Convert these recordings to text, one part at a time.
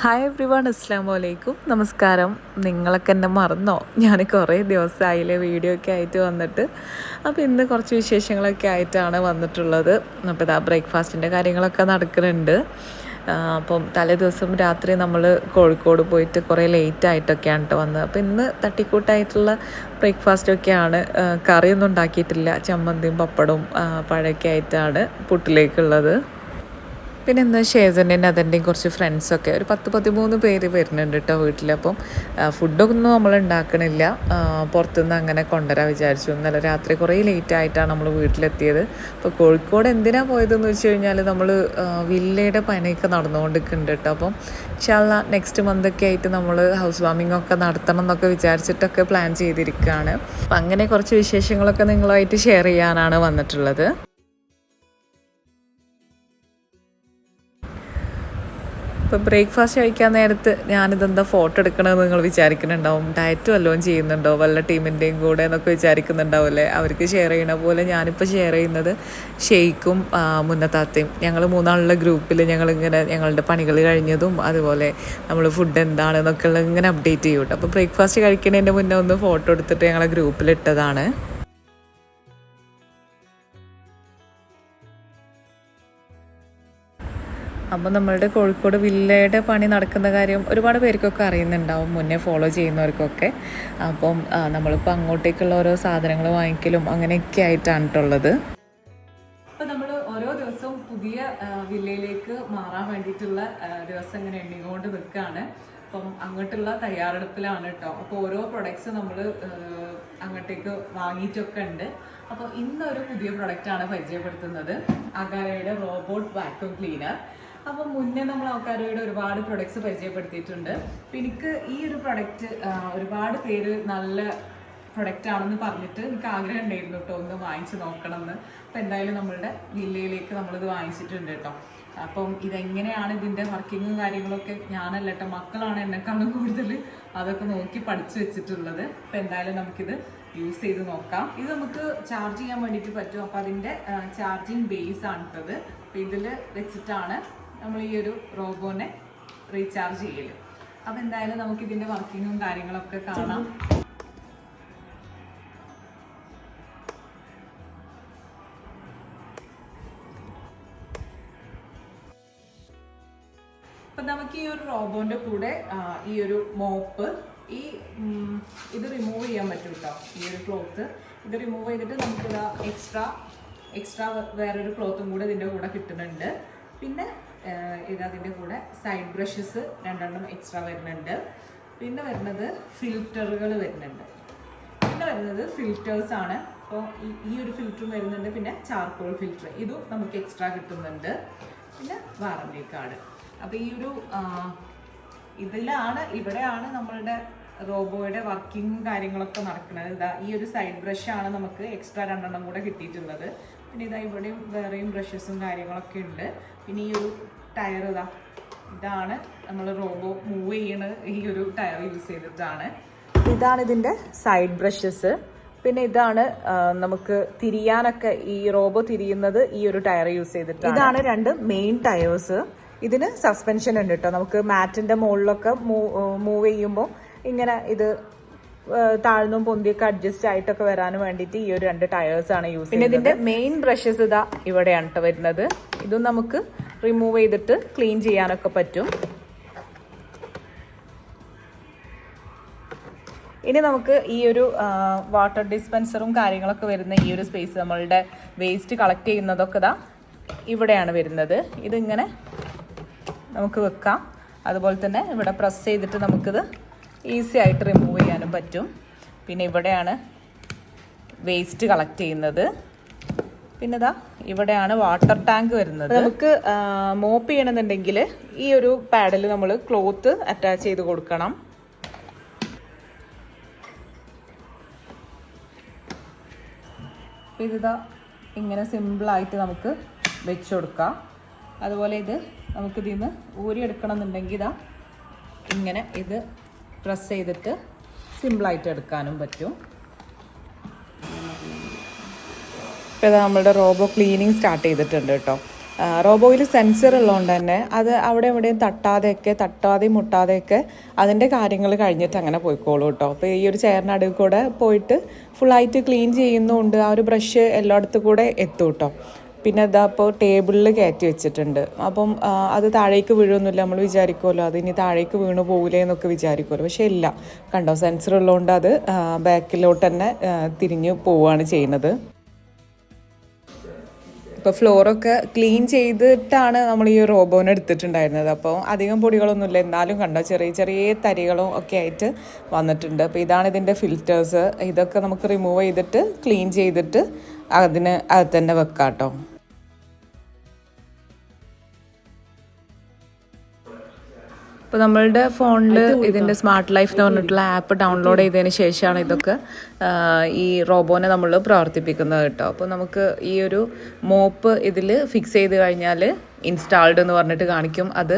Hi every one അസ്സാം വലൈക്കും നമസ്കാരം. നിങ്ങളൊക്കെ എന്നെ മറന്നോ? ഞാൻ കുറേ ദിവസമായില്ലേ വീഡിയോ ഒക്കെ ആയിട്ട് വന്നിട്ട്. അപ്പോൾ ഇന്ന് കുറച്ച് വിശേഷങ്ങളൊക്കെ ആയിട്ടാണ് വന്നിട്ടുള്ളത്. അപ്പോൾ ഇതാ ബ്രേക്ക്ഫാസ്റ്റിന്റെ കാര്യങ്ങളൊക്കെ നടക്കുന്നുണ്ട്. അപ്പം തലേ ദിവസം രാത്രി നമ്മൾ കോഴിക്കോട് പോയിട്ട് കുറേ ലേറ്റ് ആയിട്ടൊക്കെയാണ് കേട്ടോ വന്നത്. അപ്പോൾ ഇന്ന് തട്ടിക്കൂട്ടായിട്ടുള്ള ബ്രേക്ക്ഫാസ്റ്റൊക്കെയാണ് കറിയൊന്നും ഉണ്ടാക്കിയിട്ടില്ല. ചമ്മന്തിയും പപ്പടവും പഴയൊക്കെ ആയിട്ടാണ് പുട്ടിലേക്കുള്ളത്. പിന്നെ എന്താ ഷേസന്റെയും അതെന്റെയും കുറച്ച് ഫ്രണ്ട്സൊക്കെ ഒരു പത്ത് പതിമൂന്ന് പേര് വരുന്നുണ്ട് കേട്ടോ വീട്ടിൽ അപ്പം ഫുഡൊന്നും നമ്മൾ ഉണ്ടാക്കണില്ല. പുറത്തുനിന്ന് അങ്ങനെ കൊണ്ടുവരാൻ വിചാരിച്ചു. ഇന്നലെ രാത്രി കുറേ ലേറ്റായിട്ടാണ് നമ്മൾ വീട്ടിലെത്തിയത്. അപ്പോൾ കോഴിക്കോട് എന്തിനാണ് പോയതെന്ന് വെച്ച് കഴിഞ്ഞാൽ നമ്മൾ വില്ലയുടെ പണിയൊക്കെ നടന്നുകൊണ്ടിരിക്കുന്നുണ്ട് കേട്ടോ അപ്പം ഇൻഷാല്ല നെക്സ്റ്റ് മന്തൊക്കെ ആയിട്ട് നമ്മൾ ഹൗസ് വാമിംഗ് ഒക്കെ നടത്തണം എന്നൊക്കെ വിചാരിച്ചിട്ടൊക്കെ പ്ലാൻ ചെയ്തിരിക്കുകയാണ് അപ്പം അങ്ങനെ കുറച്ച് വിശേഷങ്ങളൊക്കെ നിങ്ങളുമായിട്ട് ഷെയർ ചെയ്യാനാണ് വന്നിട്ടുള്ളത്. ഇപ്പോൾ ബ്രേക്ക്ഫാസ്റ്റ് കഴിക്കാൻ നേരത്ത് ഞാനിതെന്താ ഫോട്ടോ എടുക്കണമെന്ന് നിങ്ങൾ വിചാരിക്കുന്നുണ്ടാവും. ഡയറ്റ് വല്ലതും ചെയ്യുന്നുണ്ടോ വല്ല ടീമിന്റെയും കൂടെ എന്നൊക്കെ വിചാരിക്കുന്നുണ്ടാവില്ലേ? അവർക്ക് ഷെയർ ചെയ്യണ പോലെ ഞാനിപ്പോൾ ഷെയർ ചെയ്യുന്നത് ഷെയ്ക്കും മുന്നത്താത്തയും. ഞങ്ങൾ മൂന്നാളുള്ള ഗ്രൂപ്പിൽ ഞങ്ങളിങ്ങനെ ഞങ്ങളുടെ പണികൾ കഴിഞ്ഞതും അതുപോലെ നമ്മൾ ഫുഡ് എന്താണെന്നൊക്കെ ഉള്ള ഇങ്ങനെ അപ്ഡേറ്റ് ചെയ്യും കേട്ടോ അപ്പോൾ ബ്രേക്ക്ഫാസ്റ്റ് കഴിക്കുന്നതിന്റെ മുന്നേ ഒന്ന് ഫോട്ടോ എടുത്തിട്ട് ഞങ്ങളെ ഗ്രൂപ്പിലിട്ടതാണ് അപ്പോൾ നമ്മളുടെ കോഴിക്കോട് വില്ലയുടെ പണി നടക്കുന്ന കാര്യം ഒരുപാട് പേർക്കൊക്കെ അറിയുന്നുണ്ടാവും. മുന്നേ ഫോളോ ചെയ്യുന്നവർക്കൊക്കെ. അപ്പം നമ്മളിപ്പോൾ അങ്ങോട്ടേക്കുള്ള ഓരോ സാധനങ്ങൾ വാങ്ങിക്കലും അങ്ങനെയൊക്കെ ആയിട്ടാണ് അപ്പോൾ നമ്മൾ ഓരോ ദിവസവും പുതിയ വില്ലയിലേക്ക് മാറാൻ വേണ്ടിയിട്ടുള്ള ദിവസം ഇങ്ങനെ എണ്ണിക്കൊണ്ട് നിൽക്കുകയാണ് അപ്പം അങ്ങോട്ടുള്ള തയ്യാറെടുപ്പിലാണ് കേട്ടോ അപ്പോൾ ഓരോ പ്രൊഡക്ട്സ് നമ്മൾ അങ്ങോട്ടേക്ക് വാങ്ങിയിട്ടൊക്കെ ഉണ്ട്. അപ്പോൾ ഇന്നൊരു പുതിയ പ്രൊഡക്റ്റാണ് പരിചയപ്പെടുത്തുന്നത്. അഗാരയുടെ റോബോട്ട് വാക്യൂം ക്ലീനർ അപ്പം മുന്നേ നമ്മൾ ആൾക്കാരോട് ഒരുപാട് പ്രൊഡക്ട്സ് പരിചയപ്പെടുത്തിയിട്ടുണ്ട്. അപ്പം എനിക്ക് ഈ ഒരു പ്രൊഡക്റ്റ് ഒരുപാട് പേര് നല്ല പ്രൊഡക്റ്റ് ആണെന്ന് പറഞ്ഞിട്ട് എനിക്ക് ആഗ്രഹം ഉണ്ടായിരുന്നു കേട്ടോ ഒന്ന് വാങ്ങിച്ച് നോക്കണം എന്ന് അപ്പം എന്തായാലും നമ്മളുടെ ജില്ലയിലേക്ക് നമ്മളിത് വാങ്ങിച്ചിട്ടുണ്ട് കേട്ടോ. അപ്പം ഇതെങ്ങനെയാണ് ഇതിന്റെ വർക്കിങ്ങും കാര്യങ്ങളൊക്കെ? ഞാനല്ല കേട്ടോ മക്കളാണ് എന്നെക്കാളും കൂടുതൽ അതൊക്കെ നോക്കി പഠിച്ചു വെച്ചിട്ടുള്ളത്. അപ്പം എന്തായാലും നമുക്കിത് യൂസ് ചെയ്ത് നോക്കാം. ഇത് നമുക്ക് ചാർജ് ചെയ്യാൻ വേണ്ടിയിട്ട് പറ്റും. അപ്പോൾ അതിന്റെ ചാർജിങ് ബേസ് ആണ് ഇട്ടത് അപ്പോൾ ഇതിൽ വെച്ചിട്ടാണ് നമ്മൾ ഈ ഒരു റോബോനെ റീചാർജ് ചെയ്യൽ. അപ്പോൾ എന്തായാലും നമുക്ക് ഇതിന്റെ വർക്കിങ്ങും കാര്യങ്ങളൊക്കെ കാണാം. അപ്പൊ നമുക്ക് ഈ ഒരു റോബോന്റെ കൂടെ ഈ ഒരു മോപ്പ് ഈ ഇത് റിമൂവ് ചെയ്യാൻ പറ്റും കേട്ടോ ഈ ഒരു ക്ലോത്ത് ഇത് റിമൂവ് ചെയ്തിട്ട് നമുക്ക് ഇതാ എക്സ്ട്രാ എക്സ്ട്രാ വേറൊരു ക്ലോത്തും കൂടെ ഇതിന്റെ കൂടെ കിട്ടുന്നുണ്ട്. പിന്നെ ഇത് അതിന്റെ കൂടെ സൈഡ് ബ്രഷസ് രണ്ടെണ്ണം എക്സ്ട്രാ വരുന്നുണ്ട്. പിന്നെ വരുന്നത് ഫിൽറ്ററുകൾ വരുന്നുണ്ട്. പിന്നെ വരുന്നത് ഫിൽറ്റേഴ്സ് ആണ്. അപ്പോൾ ഈ ഒരു ഫിൽറ്ററും വരുന്നുണ്ട് പിന്നെ ചാർക്കോൾ ഫിൽറ്റർ ഇതും നമുക്ക് എക്സ്ട്രാ കിട്ടുന്നുണ്ട്. പിന്നെ വാറണ്ടി കാർഡ് അപ്പോൾ ഈ ഒരു ഇതിലാണ് ഇവിടെയാണ് നമ്മളുടെ റോബോയുടെ വർക്കിംഗ് കാര്യങ്ങളൊക്കെ നടക്കുന്നത്. ഇതാ ഈ ഒരു സൈഡ് ബ്രഷാണ് നമുക്ക് എക്സ്ട്രാ രണ്ടെണ്ണം കൂടെ കിട്ടിയിട്ടുള്ളത്. പിന്നെ ഇതാ ഇവിടെയും വേറെയും ബ്രഷസും കാര്യങ്ങളൊക്കെ ഉണ്ട്. പിന്നെ ഈ ഒരു ടയർ ഇതാ. ഇതാണ് നമ്മൾ റോബോ മൂവ് ചെയ്യണത് ഈ ഒരു ടയർ യൂസ് ചെയ്തിട്ടാണ്. ഇതാണ് ഇതിന്റെ സൈഡ് ബ്രഷസ് പിന്നെ ഇതാണ് നമുക്ക് തിരിയാനൊക്കെ ഈ റോബോ തിരിയുന്നത് ഈ ഒരു ടയർ യൂസ് ചെയ്തിട്ട് ഇതാണ് രണ്ട് മെയിൻ ടയേഴ്സ് ഇതിന് സസ്പെൻഷൻ ഉണ്ട് കേട്ടോ നമുക്ക് മാറ്റിന്റെ മുകളിലൊക്കെ മൂവ് ചെയ്യുമ്പോൾ ഇങ്ങനെ ഇത് താഴ്ന്നും പൊന്തിയൊക്കെ അഡ്ജസ്റ്റ് ആയിട്ടൊക്കെ വരാനും വേണ്ടിയിട്ട് ഈ ഒരു രണ്ട് ടയേഴ്സ് ആണ് യൂസ് പിന്നെ ഇതിന്റെ മെയിൻ ബ്രഷസ് ഇതാ ഇവിടെയാണ് കേട്ടോ വരുന്നത്. ഇതും നമുക്ക് റിമൂവ് ചെയ്തിട്ട് ക്ലീൻ ചെയ്യാനൊക്കെ പറ്റും. ഇനി നമുക്ക് ഈ ഒരു വാട്ടർ ഡിസ്പെൻസറും കാര്യങ്ങളൊക്കെ വരുന്ന ഈ ഒരു സ്പേസ് നമ്മളുടെ വേസ്റ്റ് കളക്ട് ചെയ്യുന്നതൊക്കെ ഇതാ ഇവിടെയാണ് വരുന്നത്. ഇതിങ്ങനെ നമുക്ക് വെക്കാം. അതുപോലെ തന്നെ ഇവിടെ പ്രസ് ചെയ്തിട്ട് നമുക്കിത് ഈസി ആയിട്ട് റിമൂവ് ചെയ്യാനും പറ്റും. പിന്നെ ഇവിടെയാണ് വേസ്റ്റ് കളക്ട് ചെയ്യുന്നത്. പിന്നെ ഇതാ ഇവിടെയാണ് വാട്ടർ ടാങ്ക് വരുന്നത്. നമുക്ക് മോപ്പ് ചെയ്യണമെന്നുണ്ടെങ്കിൽ ഈ ഒരു പാഡിൽ നമ്മൾ ക്ലോത്ത് അറ്റാച്ച് ചെയ്ത് കൊടുക്കണം. ഇതാ ഇങ്ങനെ സിമ്പിളായിട്ട് നമുക്ക് വെച്ച് കൊടുക്കാം. അതുപോലെ ഇത് നമുക്ക് ഇതിൽ നിന്ന് ഊരിയെടുക്കണം എന്നുണ്ടെങ്കിൽ ഇതാ ഇങ്ങനെ ഇത് പ്രസ് ചെയ്തിട്ട് സിമ്പിളായിട്ട് എടുക്കാനും പറ്റും. ഇപ്പോൾ നമ്മളുടെ റോബോ ക്ലീനിങ് സ്റ്റാർട്ട് ചെയ്തിട്ടുണ്ട് കേട്ടോ. റോബോയിൽ സെൻസർ ഉള്ളതുകൊണ്ട് തന്നെ അത് അവിടെ എവിടെയും തട്ടാതെയൊക്കെ തട്ടാതെയും മുട്ടാതെയൊക്കെ അതിന്റെ കാര്യങ്ങൾ കഴിഞ്ഞിട്ട് അങ്ങനെ പോയിക്കോളൂ കേട്ടോ. അപ്പോൾ ഈ ഒരു അടുത്ത് കൂടെ പോയിട്ട് ഫുള്ളായിട്ട് ക്ലീൻ ചെയ്യുന്നുണ്ട്. ആ ഒരു ബ്രഷ് എല്ലായിടത്തും കൂടെ എത്തും കേട്ടോ. പിന്നെ ഇതാ ഇപ്പോൾ ടേബിളിൽ കയറ്റി വെച്ചിട്ടുണ്ട്. അപ്പം അത് താഴേക്ക് വീഴൊന്നുമില്ല നമ്മൾ വിചാരിക്കുമല്ലോ അത് ഇനി താഴേക്ക് വീണ് പോകില്ലേ എന്നൊക്കെ വിചാരിക്കുമല്ലോ പക്ഷേ ഇല്ല. കണ്ടോ സെൻസർ ഉള്ളതുകൊണ്ട് അത് ബാക്കിലോട്ട് തന്നെ തിരിഞ്ഞ് പോവുകയാണ് ചെയ്യുന്നത്. ഇപ്പോൾ ഫ്ലോറൊക്കെ ക്ലീൻ ചെയ്തിട്ടാണ് നമ്മൾ ഈ റോബോനെ എടുത്തിട്ടുണ്ടായിരുന്നത്. അപ്പോൾ അധികം പൊടികളൊന്നുമില്ല. എന്നാലും കണ്ടോ ചെറിയ ചെറിയ തരികളും ഒക്കെ ആയിട്ട് വന്നിട്ടുണ്ട്. അപ്പോൾ ഇതാണ് ഇതിന്റെ ഫിൽറ്റേഴ്സ് ഇതൊക്കെ നമുക്ക് റിമൂവ് ചെയ്തിട്ട് ക്ലീൻ ചെയ്തിട്ട് അതിന് അത് തന്നെ വെക്കാം കേട്ടോ ഇപ്പോൾ നമ്മളുടെ ഫോണിൽ ഇതിന്റെ സ്മാർട്ട് ലൈഫ് എന്ന് പറഞ്ഞിട്ടുള്ള ആപ്പ് ഡൗൺലോഡ് ചെയ്തതിന് ശേഷമാണ് ഇതൊക്കെ ഈ റോബോനെ നമ്മൾ പ്രവർത്തിപ്പിക്കുന്നത് കേട്ടോ. അപ്പോൾ നമുക്ക് ഈ ഒരു മോപ്പ് ഇതിൽ ഫിക്സ് ചെയ്ത് കഴിഞ്ഞാൽ ഇൻസ്റ്റാൾഡ് എന്ന് പറഞ്ഞിട്ട് കാണിക്കും. അത്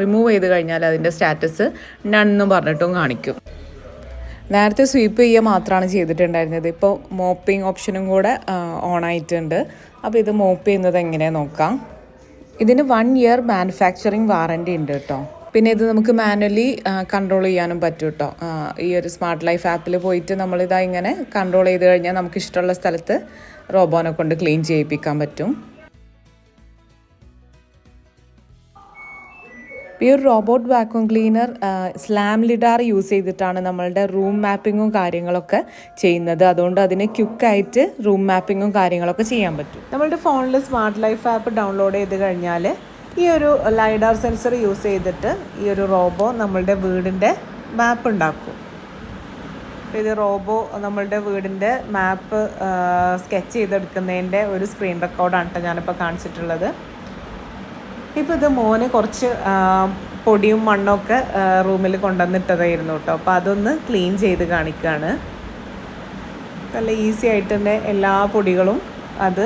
റിമൂവ് ചെയ്ത് കഴിഞ്ഞാൽ അതിന്റെ സ്റ്റാറ്റസ് നൺ എന്ന് പറഞ്ഞിട്ടും കാണിക്കും. നേരത്തെ സ്വീപ്പ് ചെയ്യുക മാത്രമാണ് ചെയ്തിട്ടുണ്ടായിരുന്നത്. ഇപ്പോൾ മോപ്പിംഗ് ഓപ്ഷനും കൂടെ ഓൺ ആയിട്ടുണ്ട്. അപ്പോൾ ഇത് മോപ്പ് ചെയ്യുന്നത് എങ്ങനെയാണ് നോക്കാം. ഇതിന് വൺ ഇയർ മാനുഫാക്ചറിങ് വാറന്റി ഉണ്ട് കേട്ടോ. പിന്നെ ഇത് നമുക്ക് മാനുവലി കൺട്രോൾ ചെയ്യാനും പറ്റും കേട്ടോ. ഈ ഒരു സ്മാർട്ട് ലൈഫ് ആപ്പിൽ പോയിട്ട് നമ്മളിതാ ഇങ്ങനെ കൺട്രോൾ ചെയ്ത് കഴിഞ്ഞാൽ നമുക്ക് ഇഷ്ടമുള്ള സ്ഥലത്ത് റോബോനെ കൊണ്ട് ക്ലീൻ ചെയ്യിപ്പിക്കാൻ പറ്റും. ഈ ഒരു robot vacuum cleaner SLAM lidar use ചെയ്തിട്ടാണ് നമ്മളുടെ റൂം മാപ്പിങ്ങും കാര്യങ്ങളൊക്കെ ചെയ്യുന്നത്. അതുകൊണ്ട് അതിന് ക്യുക്കായിട്ട് റൂം മാപ്പിങ്ങും കാര്യങ്ങളൊക്കെ ചെയ്യാൻ പറ്റും. നമ്മളുടെ ഫോണിൽ സ്മാർട്ട് ലൈഫ് ആപ്പ് ഡൗൺലോഡ് ചെയ്ത് കഴിഞ്ഞാൽ ഈ ഒരു ലൈഡാർ സെൻസർ യൂസ് ചെയ്തിട്ട് ഈ ഒരു റോബോ നമ്മളുടെ വീടിന്റെ മാപ്പ് ഉണ്ടാക്കും. ഇത് റോബോ നമ്മളുടെ വീടിന്റെ മാപ്പ് സ്കെച്ച് ചെയ്തെടുക്കുന്നതിന്റെ ഒരു സ്ക്രീൻ റെക്കോർഡാണ് കേട്ടോ ഞാനിപ്പോൾ കാണിച്ചിട്ടുള്ളത്. ഇപ്പോൾ ഇത് മോന് കുറച്ച് പൊടിയും മണ്ണൊക്കെ റൂമിൽ കൊണ്ടുവന്നിട്ടതായിരുന്നു കേട്ടോ. അപ്പോൾ അതൊന്ന് ക്ലീൻ ചെയ്ത് കാണിക്കുകയാണ് നല്ല ഈസി ആയിട്ട് തന്നെ എല്ലാ പൊടികളും അത്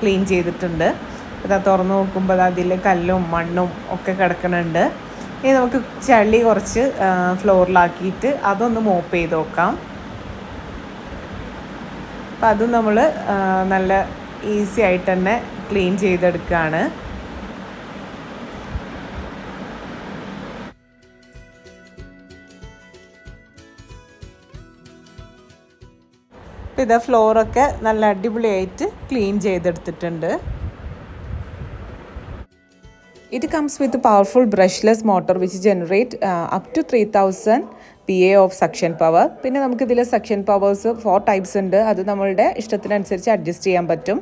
ക്ലീൻ ചെയ്തിട്ടുണ്ട്. ഇതാ തുറന്ന് നോക്കുമ്പോൾ അതിൽ കല്ലും മണ്ണും ഒക്കെ കിടക്കുന്നുണ്ട് ഇനി നമുക്ക് ചളി കുറച്ച് ഫ്ലോറിലാക്കിയിട്ട് അതൊന്ന് മോപ്പ് ചെയ്ത് നോക്കാം. അപ്പം അതും നമ്മൾ നല്ല ഈസി ആയിട്ട് തന്നെ ക്ലീൻ ചെയ്തെടുക്കുകയാണ് അപ്പോൾ ഇതാ ഫ്ലോറൊക്കെ നല്ല അടിപൊളിയായിട്ട് ക്ലീൻ ചെയ്തെടുത്തിട്ടുണ്ട്. It comes with powerful brushless motor which generate up to three thousand P A of suction power പിന്നെ നമുക്കിതിൽ സക്ഷൻ പവേഴ്സ് ഫോർ ടൈപ്സ് ഉണ്ട്. അത് നമ്മളുടെ ഇഷ്ടത്തിനനുസരിച്ച് അഡ്ജസ്റ്റ് ചെയ്യാൻ പറ്റും.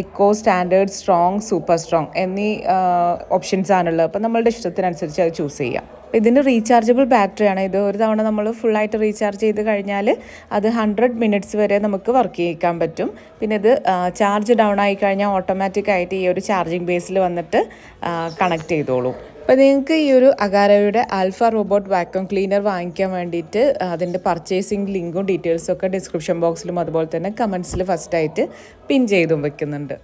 Eco standard strong super strong എന്നീ ഓപ്ഷൻസ് ആണുള്ളത്. അപ്പം നമ്മളുടെ ഇഷ്ടത്തിനനുസരിച്ച് അത് ചൂസ് ചെയ്യാം. ഇതിന് റീചാർജബിൾ ബാറ്ററിയാണ് ഇത് ഒരു തവണ നമ്മൾ ഫുള്ളായിട്ട് റീചാർജ് ചെയ്ത് കഴിഞ്ഞാൽ അത് ഹൺഡ്രഡ് മിനിറ്റ്സ് വരെ നമുക്ക് വർക്ക് ചെയ്യിക്കാൻ പറ്റും. പിന്നെ ഇത് ചാർജ് ഡൗൺ ആയി കഴിഞ്ഞാൽ ഓട്ടോമാറ്റിക് ആയിട്ട് ഈ ഒരു ചാർജിങ് ബേസിൽ വന്നിട്ട് കണക്ട് ചെയ്തോളൂ. അപ്പോൾ നിങ്ങൾക്ക് ഈ ഒരു അഗാരയുടെ ആൽഫ റോബോട്ട് വാക്യൂം ക്ലീനർ വാങ്ങിക്കാൻ വേണ്ടിയിട്ട് അതിന്റെ പർച്ചേസിങ് ലിങ്കും ഡീറ്റെയിൽസും ഒക്കെ ഡിസ്ക്രിപ്ഷൻ ബോക്സിലും അതുപോലെ തന്നെ കമൻസിൽ ഫസ്റ്റായിട്ട് പിൻ ചെയ്തും വെക്കുന്നുണ്ട്.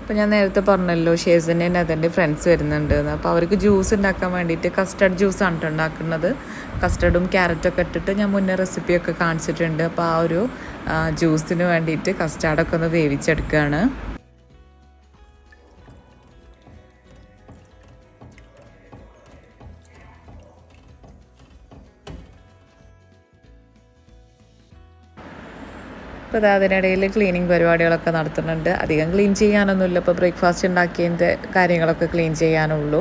അപ്പോൾ ഞാൻ നേരത്തെ പറഞ്ഞല്ലോ ഷേസിന്റെ അതിന്റെ ഫ്രണ്ട്സ് വരുന്നുണ്ട്. അപ്പോൾ അവർക്ക് ജ്യൂസ് ഉണ്ടാക്കാൻ വേണ്ടിയിട്ട് കസ്റ്റർഡ് ജ്യൂസാണ് കേട്ടോ ഉണ്ടാക്കുന്നത്. കസ്റ്റർഡും ക്യാരറ്റൊക്കെ ഇട്ടിട്ട് ഞാൻ മുന്നേ റെസിപ്പിയൊക്കെ കാണിച്ചിട്ടുണ്ട്. അപ്പോൾ ആ ഒരു ജ്യൂസിന് വേണ്ടിയിട്ട് കസ്റ്റാർഡൊക്കെ ഒന്ന് വേവിച്ചെടുക്കുകയാണ്. അപ്പോൾ അത് അതിനിടയിൽ ക്ലീനിങ് പരിപാടികളൊക്കെ നടത്തുന്നുണ്ട്. അധികം ക്ലീൻ ചെയ്യാനൊന്നുമില്ല. ഇപ്പോൾ ബ്രേക്ക്ഫാസ്റ്റ് ഉണ്ടാക്കിയതിന്റെ കാര്യങ്ങളൊക്കെ ക്ലീൻ ചെയ്യാനുള്ളൂ.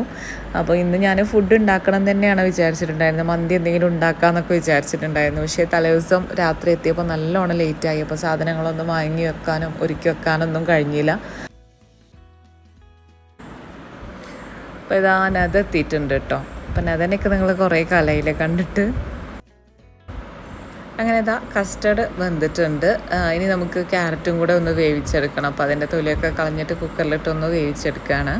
അപ്പോൾ ഇന്ന് ഞാൻ ഫുഡ് ഉണ്ടാക്കണം തന്നെയാണ് വിചാരിച്ചിട്ടുണ്ടായിരുന്നത്. മന്തി എന്തെങ്കിലും ഉണ്ടാക്കാമെന്നൊക്കെ വിചാരിച്ചിട്ടുണ്ടായിരുന്നു. പക്ഷേ തലേദിവസം രാത്രി എത്തിയപ്പോൾ നല്ലോണം ലേറ്റായി അപ്പോൾ സാധനങ്ങളൊന്നും വാങ്ങി വെക്കാനും ഒരുക്കി വെക്കാനൊന്നും കഴിഞ്ഞില്ല. അപ്പോൾ ഇതാ നത് എത്തിയിട്ടുണ്ട് കേട്ടോ അപ്പം നതനൊക്കെ നിങ്ങൾ കുറേ കാലമായില്ലേ കണ്ടിട്ട്? അങ്ങനെ ഇതാ കസ്റ്റർഡ് വെന്തിട്ടുണ്ട്. ഇനി നമുക്ക് ക്യാരറ്റും കൂടെ ഒന്ന് വേവിച്ചെടുക്കണം. അപ്പോൾ അതിന്റെ തൊലിയൊക്കെ കളഞ്ഞിട്ട് കുക്കറിലിട്ട് ഒന്ന് വേവിച്ചെടുക്കുകയാണ്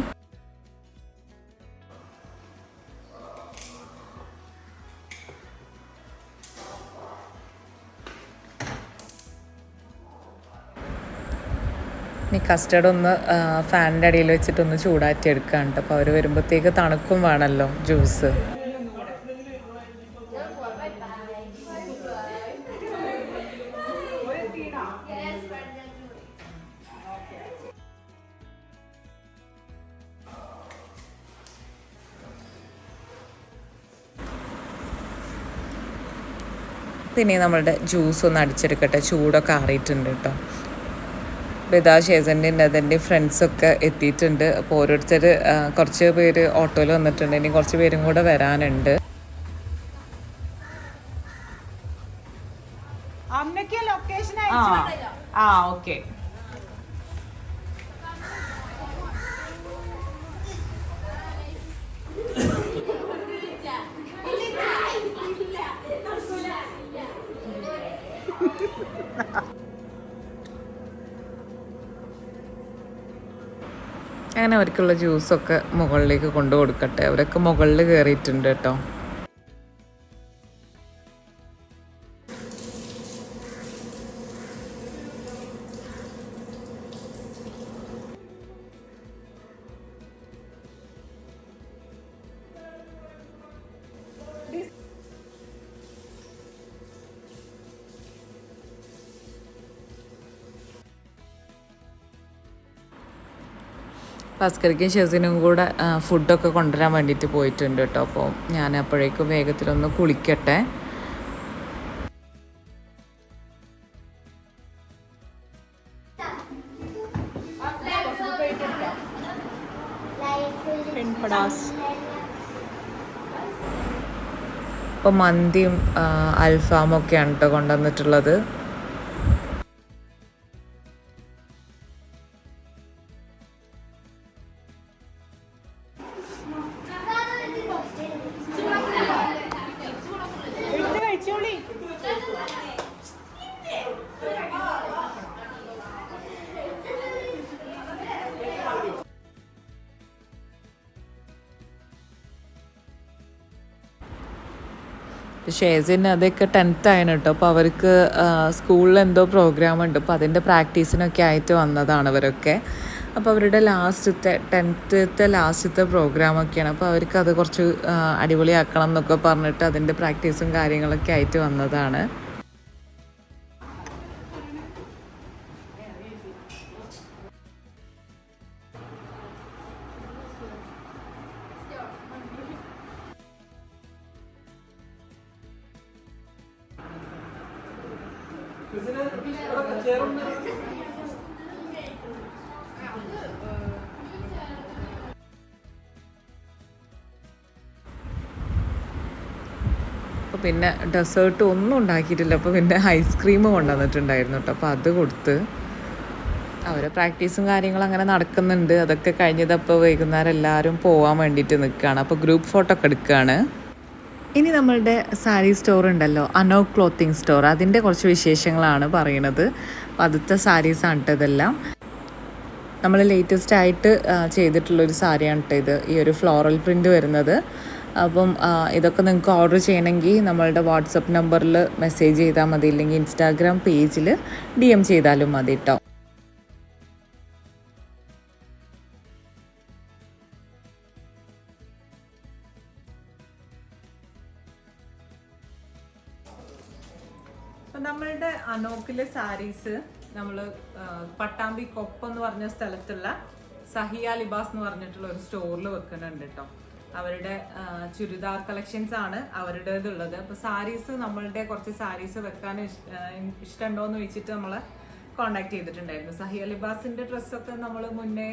ഇനി കസ്റ്റർഡ് ഒന്ന് ഫാനിന്റെ അടിയിൽ വെച്ചിട്ട് ഒന്ന് ചൂടാറ്റി എടുക്കുകയാണ് കേട്ടോ അപ്പോൾ അവർ വരുമ്പോഴത്തേക്ക് തണുക്കും വേണമല്ലോ ജ്യൂസ് പിന്നെ നമ്മളുടെ ജ്യൂസ് ഒന്ന് അടിച്ചെടുക്കട്ടെ. ചൂടൊക്കെ ആറിയിട്ടുണ്ട് കേട്ടോ. ബിതാ ഷേസന്റെയും അതിന്റെയും ഫ്രണ്ട്സൊക്കെ എത്തിയിട്ടുണ്ട്. അപ്പോൾ ഓരോരുത്തർ കുറച്ച് പേര് ഓട്ടോയിൽ വന്നിട്ടുണ്ട്. ഇനി കുറച്ച് പേരും കൂടെ വരാനുണ്ട്. അങ്ങനെ അവർക്കുള്ള ജ്യൂസൊക്കെ മുകളിലേക്ക് കൊണ്ടു കൊടുക്കട്ടെ. അവരൊക്കെ മുകളിൽ കയറിയിട്ടുണ്ട് കേട്ടോ. ഭാസ്കറിക്കും ഷെസിനും കൂടെ ഫുഡൊക്കെ കൊണ്ടുവരാൻ വേണ്ടിയിട്ട് പോയിട്ടുണ്ട് കേട്ടോ. അപ്പോൾ ഞാൻ അപ്പോഴേക്കും വേഗത്തിലൊന്ന് കുളിക്കട്ടെ. ഇപ്പം മന്തിയും അൽഫാമൊക്കെയാണ് കേട്ടോ കൊണ്ടുവന്നിട്ടുള്ളത്. ഷേസിന് അതൊക്കെ ടെൻത്ത് ആയിരുന്നു കേട്ടോ അപ്പോൾ അവർക്ക് സ്കൂളിൽ എന്തോ പ്രോഗ്രാം ഉണ്ട്. അപ്പോൾ അതിന്റെ പ്രാക്ടീസിനൊക്കെ ആയിട്ട് വന്നതാണ് അവരൊക്കെ അപ്പോൾ അവരുടെ ലാസ്റ്റത്തെ ടെൻത്തത്തെ ലാസ്റ്റത്തെ പ്രോഗ്രാമൊക്കെയാണ് അപ്പോൾ അവർക്ക് അത് കുറച്ച് അടിപൊളിയാക്കണം എന്നൊക്കെ പറഞ്ഞിട്ട് അതിന്റെ പ്രാക്ടീസും കാര്യങ്ങളൊക്കെ ആയിട്ട് വന്നതാണ്. പിന്നെ ഡെസേർട്ട് ഒന്നും ഉണ്ടാക്കിയിട്ടില്ല. അപ്പോൾ പിന്നെ ഐസ്ക്രീം കൊണ്ടുവന്നിട്ടുണ്ടായിരുന്നു കേട്ടോ. അപ്പോൾ അത് കൊടുത്ത് അവരെ പ്രാക്ടീസും കാര്യങ്ങളും അങ്ങനെ നടക്കുന്നുണ്ട്. അതൊക്കെ കഴിഞ്ഞത് അപ്പോൾ വൈകുന്നേരം എല്ലാവരും പോകാൻ വേണ്ടിയിട്ട് നിൽക്കുകയാണ്. അപ്പോൾ ഗ്രൂപ്പ് ഫോട്ടോ ഒക്കെ എടുക്കുകയാണ്. ഇനി നമ്മളുടെ സാരി സ്റ്റോർ ഉണ്ടല്ലോ അനോ ക്ലോത്തിങ് സ്റ്റോർ അതിന്റെ കുറച്ച് വിശേഷങ്ങളാണ് പറയണത് പതുത്ത സാരീസാണ് കേട്ടോ ഇതെല്ലാം. നമ്മൾ ലേറ്റസ്റ്റ് ആയിട്ട് ചെയ്തിട്ടുള്ളൊരു സാരിയാണ് കേട്ടോ ഇത്. ഈ ഒരു ഫ്ലോറൽ പ്രിന്റ് വരുന്നത്. അപ്പം ഇതൊക്കെ നിങ്ങൾക്ക് ഓർഡർ ചെയ്യണമെങ്കിൽ നമ്മളുടെ വാട്സപ്പ് നമ്പറിൽ മെസ്സേജ് ചെയ്താൽ മതി. ഇല്ലെങ്കിൽ ഇൻസ്റ്റാഗ്രാം പേജിൽ ഡി എം ചെയ്താലും മതി കേട്ടോ അനോക്കിലെ സാരീസ് നമ്മൾ പട്ടാമ്പി കൊപ്പ എന്ന് പറഞ്ഞ സ്ഥലത്തുള്ള സഹിയ ലിബാസ് എന്ന് പറഞ്ഞിട്ടുള്ള ഒരു സ്റ്റോറിൽ വെക്കുന്നുണ്ട് കേട്ടോ അവരുടെ ചുരിദാർ കളക്ഷൻസ് ആണ് അവരുടേതുള്ളത്. അപ്പോൾ സാരീസ് നമ്മളുടെ കുറച്ച് സാരീസ് വെക്കാൻ ഇഷ്- ഇഷ്ടമുണ്ടോ എന്ന് ചോദിച്ചിട്ട് നമ്മൾ കോണ്ടാക്ട് ചെയ്തിട്ടുണ്ടായിരുന്നു. സഹിയ ലിബാസിന്റെ ഡ്രസ്സൊക്കെ നമ്മൾ മുന്നേ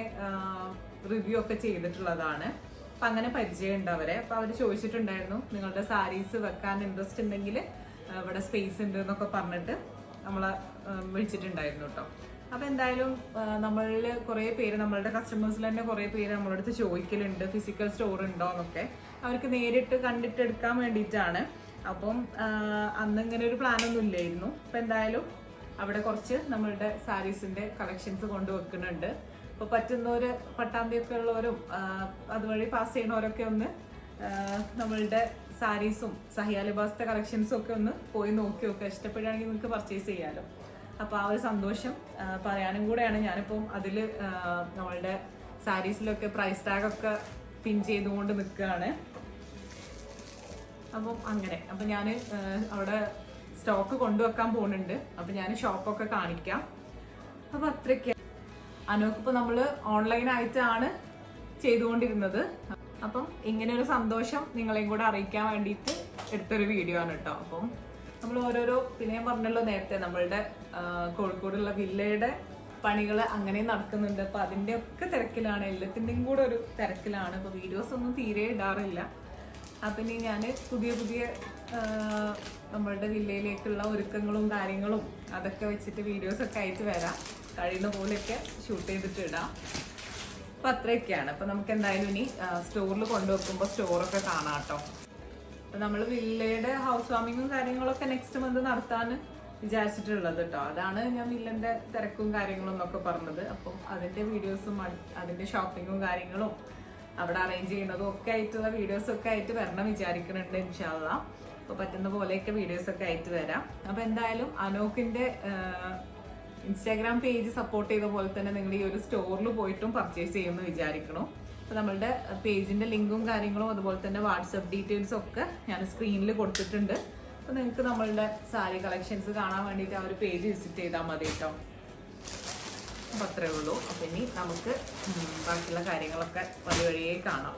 റിവ്യൂ ഒക്കെ ചെയ്തിട്ടുള്ളതാണ്. അപ്പൊ അങ്ങനെ പരിചയമുണ്ട് അവരെ. അപ്പൊ അവർ ചോദിച്ചിട്ടുണ്ടായിരുന്നു നിങ്ങളുടെ സാരീസ് വെക്കാൻ ഇൻട്രസ്റ്റ് ഉണ്ടെങ്കിൽ ഇവിടെ സ്പേസ് ഉണ്ട് എന്നൊക്കെ പറഞ്ഞിട്ട്. നമ്മളെ വിളിച്ചിട്ടുണ്ടായിരുന്നു കേട്ടോ അപ്പൊ എന്തായാലും നമ്മളിൽ കുറേ പേര് നമ്മളുടെ കസ്റ്റമേഴ്സിൽ തന്നെ കുറേ പേര് നമ്മളുടെ അടുത്ത് ചോദിക്കലുണ്ട്. ഫിസിക്കൽ സ്റ്റോർ ഉണ്ടോ എന്നൊക്കെ. അവർക്ക് നേരിട്ട് കണ്ടിട്ട് എടുക്കാൻ വേണ്ടിയിട്ടാണ്. അപ്പം അന്ന് ഇങ്ങനെ ഒരു പ്ലാൻ ഒന്നും ഇല്ലായിരുന്നു. അപ്പൊ എന്തായാലും അവിടെ കുറച്ച് നമ്മളുടെ സാരീസിന്റെ കളക്ഷൻസ് കൊണ്ടുവെക്കുന്നുണ്ട് അപ്പൊ പറ്റുന്നവര് പട്ടാമ്പിയൊക്കെ ഉള്ളവരും അതുവഴി പാസ് ചെയ്യണവരൊക്കെ ഒന്ന് നമ്മളുടെ സാരീസും സഹിയ ലിബാസത്തെ കളക്ഷൻസും ഒക്കെ ഒന്ന് പോയി നോക്കി നോക്കുക ഇഷ്ടപ്പെടുകയാണെങ്കിൽ നിങ്ങൾക്ക് പർച്ചേസ് ചെയ്യാമല്ലോ അപ്പോൾ ആ ഒരു സന്തോഷം പറയാനും കൂടെയാണ് ഞാനിപ്പം അതിൽ നമ്മളുടെ സാരീസിലൊക്കെ പ്രൈസ് ടാഗൊക്കെ പിൻ ചെയ്തുകൊണ്ട് നിൽക്കുകയാണ്. അപ്പം അങ്ങനെ അപ്പം ഞാൻ അവിടെ സ്റ്റോക്ക് കൊണ്ടുവെക്കാൻ പോകുന്നുണ്ട്. അപ്പം ഞാൻ ഷോപ്പൊക്കെ കാണിക്കാം. അപ്പം അത്രയ്ക്ക് അനോക്കിപ്പോൾ നമ്മൾ ഓൺലൈനായിട്ടാണ് ചെയ്തുകൊണ്ടിരുന്നത്. അപ്പം ഇങ്ങനെ ഒരു സന്തോഷം നിങ്ങളെയും കൂടെ അറിയിക്കാൻ വേണ്ടിയിട്ട് എടുത്തൊരു വീഡിയോ ആണ് കേട്ടോ അപ്പം നമ്മൾ ഓരോരോ പിന്നെ ഞാൻ പറഞ്ഞല്ലോ നേരത്തെ നമ്മളുടെ കോഴിക്കോടുള്ള വില്ലയുടെ പണികൾ അങ്ങനെ നടക്കുന്നുണ്ട്. അപ്പം അതിന്റെ ഒക്കെ തിരക്കിലാണ്. എല്ലാത്തിന്റെയും കൂടെ ഒരു തിരക്കിലാണ്. അപ്പോൾ വീഡിയോസ് ഒന്നും തീരെ ഇടാറില്ല. അപ്പം ഇനി ഞാൻ പുതിയ പുതിയ നമ്മളുടെ വില്ലയിലേക്കുള്ള ഒരുക്കങ്ങളും കാര്യങ്ങളും അതൊക്കെ വെച്ചിട്ട് വീഡിയോസൊക്കെ ആയിട്ട് വരാം. കഴിയുന്ന പോലെയൊക്കെ ഷൂട്ട് ചെയ്തിട്ട് ഇടാം. അപ്പം അത്രയൊക്കെയാണ്. അപ്പൊ നമുക്ക് എന്തായാലും ഇനി സ്റ്റോറിൽ കൊണ്ടുവെക്കുമ്പോൾ സ്റ്റോറൊക്കെ കാണാം കേട്ടോ അപ്പോൾ നമ്മൾ വില്ലയുടെ ഹൗസ് വാമിങ്ങും കാര്യങ്ങളൊക്കെ നെക്സ്റ്റ് മന്ത് നടത്താൻ വിചാരിച്ചിട്ടുള്ളത് കേട്ടോ അതാണ് ഞാൻ വില്ലന്റെ തിരക്കും കാര്യങ്ങളും എന്നൊക്കെ പറഞ്ഞത്. അപ്പം അതിന്റെ വീഡിയോസും അതിന്റെ ഷോപ്പിങ്ങും കാര്യങ്ങളും അവിടെ അറേഞ്ച് ചെയ്യുന്നതും ഒക്കെ ആയിട്ടുള്ള വീഡിയോസ് ഒക്കെ ആയിട്ട് വരണം വിചാരിക്കുന്നുണ്ട് ഇൻഷാല്ല അപ്പോൾ പറ്റുന്ന പോലെയൊക്കെ വീഡിയോസ് ഒക്കെ ആയിട്ട് വരാം. അപ്പോൾ എന്തായാലും അനോക്കിന്റെ ഇൻസ്റ്റാഗ്രാം പേജ് സപ്പോർട്ട് ചെയ്ത പോലെ തന്നെ നിങ്ങൾ ഈ ഒരു സ്റ്റോറിൽ പോയിട്ടും പർച്ചേസ് ചെയ്യുമെന്ന് വിചാരിക്കണം. അപ്പോൾ നമ്മളുടെ പേജിന്റെ ലിങ്കും കാര്യങ്ങളും അതുപോലെ തന്നെ വാട്സപ്പ് ഡീറ്റെയിൽസും ഒക്കെ ഞാൻ സ്ക്രീനിൽ കൊടുത്തിട്ടുണ്ട്. അപ്പോൾ നിങ്ങൾക്ക് നമ്മളുടെ സാരി കളക്ഷൻസ് കാണാൻ വേണ്ടിയിട്ട് ആ ഒരു പേജ് വിസിറ്റ് ചെയ്താൽ മതി കേട്ടോ അപ്പോൾ അത്രേ ഉള്ളൂ. അപ്പം ഇനി നമുക്ക് ബാക്കിയുള്ള കാര്യങ്ങളൊക്കെ വഴി വഴിയേ കാണാം.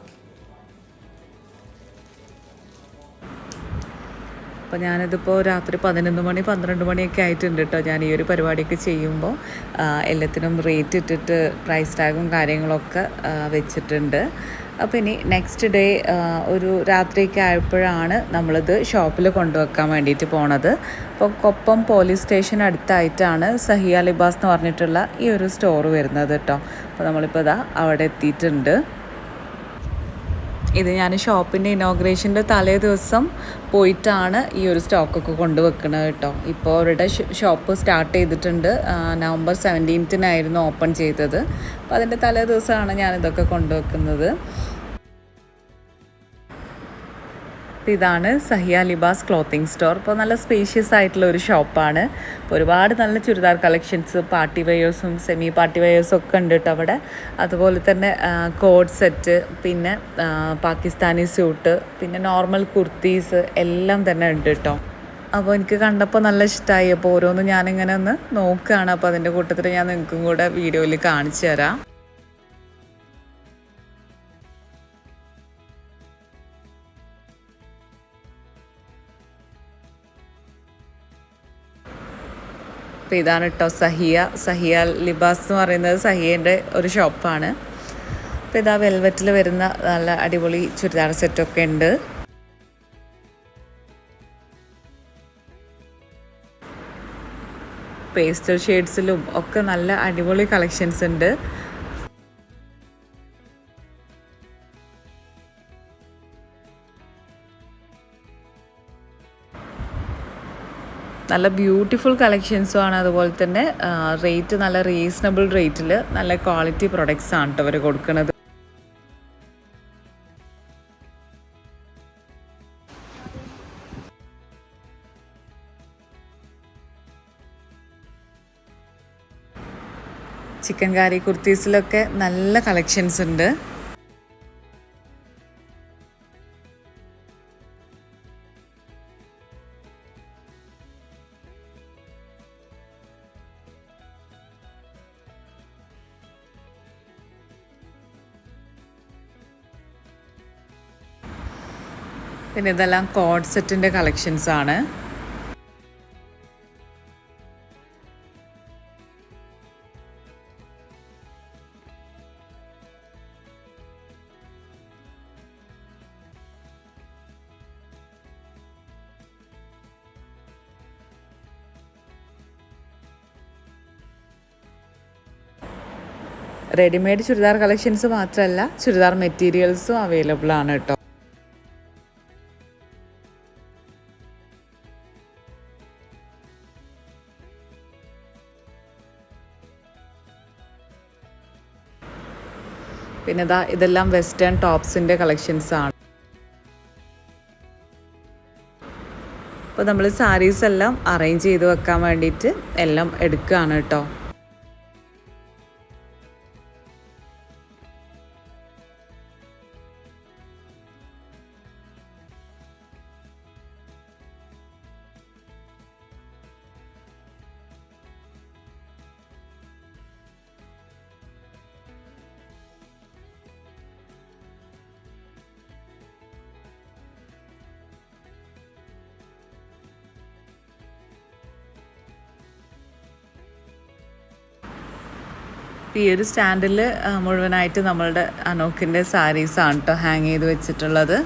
അപ്പോൾ ഞാനിതിപ്പോൾ രാത്രി പതിനൊന്ന് മണി പന്ത്രണ്ട് മണിയൊക്കെ ആയിട്ടുണ്ട് കേട്ടോ ഞാൻ ഈ ഒരു പരിപാടിയൊക്കെ ചെയ്യുമ്പോൾ എല്ലാത്തിനും റേറ്റ് ഇട്ടിട്ട് പ്രൈസ് ടാഗും കാര്യങ്ങളൊക്കെ വെച്ചിട്ടുണ്ട്. അപ്പോൾ ഇനി നെക്സ്റ്റ് ഡേ ഒരു രാത്രിയൊക്കെ ആയപ്പോഴാണ് നമ്മളിത് ഷോപ്പിൽ കൊണ്ടുവെക്കാൻ വേണ്ടിയിട്ട് പോണത്. അപ്പോൾ കൊപ്പം പോലീസ് സ്റ്റേഷൻ അടുത്തായിട്ടാണ് സഹിയ ലിബാസ് എന്ന് പറഞ്ഞിട്ടുള്ള ഈ ഒരു സ്റ്റോർ വരുന്നത് കേട്ടോ അപ്പോൾ നമ്മളിപ്പോൾ ഇതാ അവിടെ എത്തിയിട്ടുണ്ട്. ഇത് ഞാൻ ഷോപ്പിന്റെ ഇനോഗ്രേഷന്റെ തലേ ദിവസം പോയിട്ടാണ് ഈ ഒരു സ്റ്റോക്കൊക്കെ കൊണ്ടുവെക്കുന്നത് കേട്ടോ. ഇപ്പോൾ അവരുടെ ഷോപ്പ് സ്റ്റാർട്ട് ചെയ്തിട്ടുണ്ട്. നവംബർ സെവന്റീൻത്തിനായിരുന്നു ഓപ്പൺ ചെയ്തത്. അപ്പോൾ അതിന്റെ തലേ ദിവസമാണ് ഞാനിതൊക്കെ കൊണ്ടുവെക്കുന്നത്. അപ്പോൾ ഇതാണ് സഹിയ ലിബാസ് ക്ലോത്തിങ് സ്റ്റോർ ഇപ്പോൾ നല്ല സ്പേഷ്യസ് ആയിട്ടുള്ള ഒരു ഷോപ്പാണ് ഇപ്പോൾ ഒരുപാട് നല്ല ചുരിദാർ കളക്ഷൻസ് പാർട്ടി വെയേഴ്സും സെമി പാർട്ടി വെയേഴ്സും ഒക്കെ ഉണ്ട് കേട്ടോ അവിടെ. അതുപോലെ തന്നെ കോഡ് സെറ്റ് പിന്നെ പാകിസ്ഥാനി സ്യൂട്ട് പിന്നെ നോർമൽ കുർത്തീസ് എല്ലാം തന്നെ ഉണ്ട് കേട്ടോ. അപ്പോൾ എനിക്ക് കണ്ടപ്പോൾ നല്ല ഇഷ്ടമായി അപ്പോൾ ഓരോന്നും ഞാനിങ്ങനെ ഒന്ന് നോക്കുകയാണ്. അപ്പോൾ അതിന്റെ കൂട്ടത്തിൽ ഞാൻ നിങ്ങൾക്കും കൂടെ വീഡിയോയിൽ കാണിച്ചു തരാം. അപ്പോൾ ഇതാണ് കേട്ടോ സഹിയ. സഹിയ ലിബാസ് എന്ന് പറയുന്നത് സഹിയേന്റെ ഒരു ഷോപ്പാണ്. അപ്പോൾ ഇതാ വെൽവെറ്റിൽ വരുന്ന നല്ല അടിപൊളി ചുരിദാർ സെറ്റൊക്കെ ഉണ്ട്. പേസ്റ്റൽ ഷെയ്ഡ്സിലും ഒക്കെ നല്ല അടിപൊളി കളക്ഷൻസ് ഉണ്ട്. നല്ല ബ്യൂട്ടിഫുൾ കളക്ഷൻസും ആണ് അതുപോലെ തന്നെ റേറ്റ് നല്ല റീസണബിൾ റേറ്റിൽ നല്ല ക്വാളിറ്റി പ്രൊഡക്ട്സ് ആണ് കേട്ടോ അവർ കൊടുക്കുന്നത് ചിക്കൻ കാരി കുർത്തീസിലൊക്കെ നല്ല കളക്ഷൻസ് ഉണ്ട്. പിന്നെ ഇതെല്ലാം കോഡ് സെറ്റിന്റെ കളക്ഷൻസ് ആണ്. റെഡിമെയ്ഡ് ചുരിദാർ കളക്ഷൻസ് മാത്രമല്ല ചുരിദാർ മെറ്റീരിയൽസും അവൈലബിൾ ആണ് കേട്ടോ. പിന്നെ ഇതാ ഇതെല്ലാം വെസ്റ്റേൺ ടോപ്സിന്റെ കളക്ഷൻസ് ആണ്. അപ്പോൾ നമ്മൾ സാരീസ് എല്ലാം അറേഞ്ച് ചെയ്ത് വെക്കാൻ വേണ്ടിയിട്ട് എല്ലാം എടുക്കുകയാണ് കേട്ടോ. ഈ ഒരു സ്റ്റാൻഡിൽ മുഴുവനായിട്ട് നമ്മളുടെ അനോക്കിന്റെ സാരീസാണ് കേട്ടോ ഹാങ് ചെയ്ത് വെച്ചിട്ടുള്ളത്.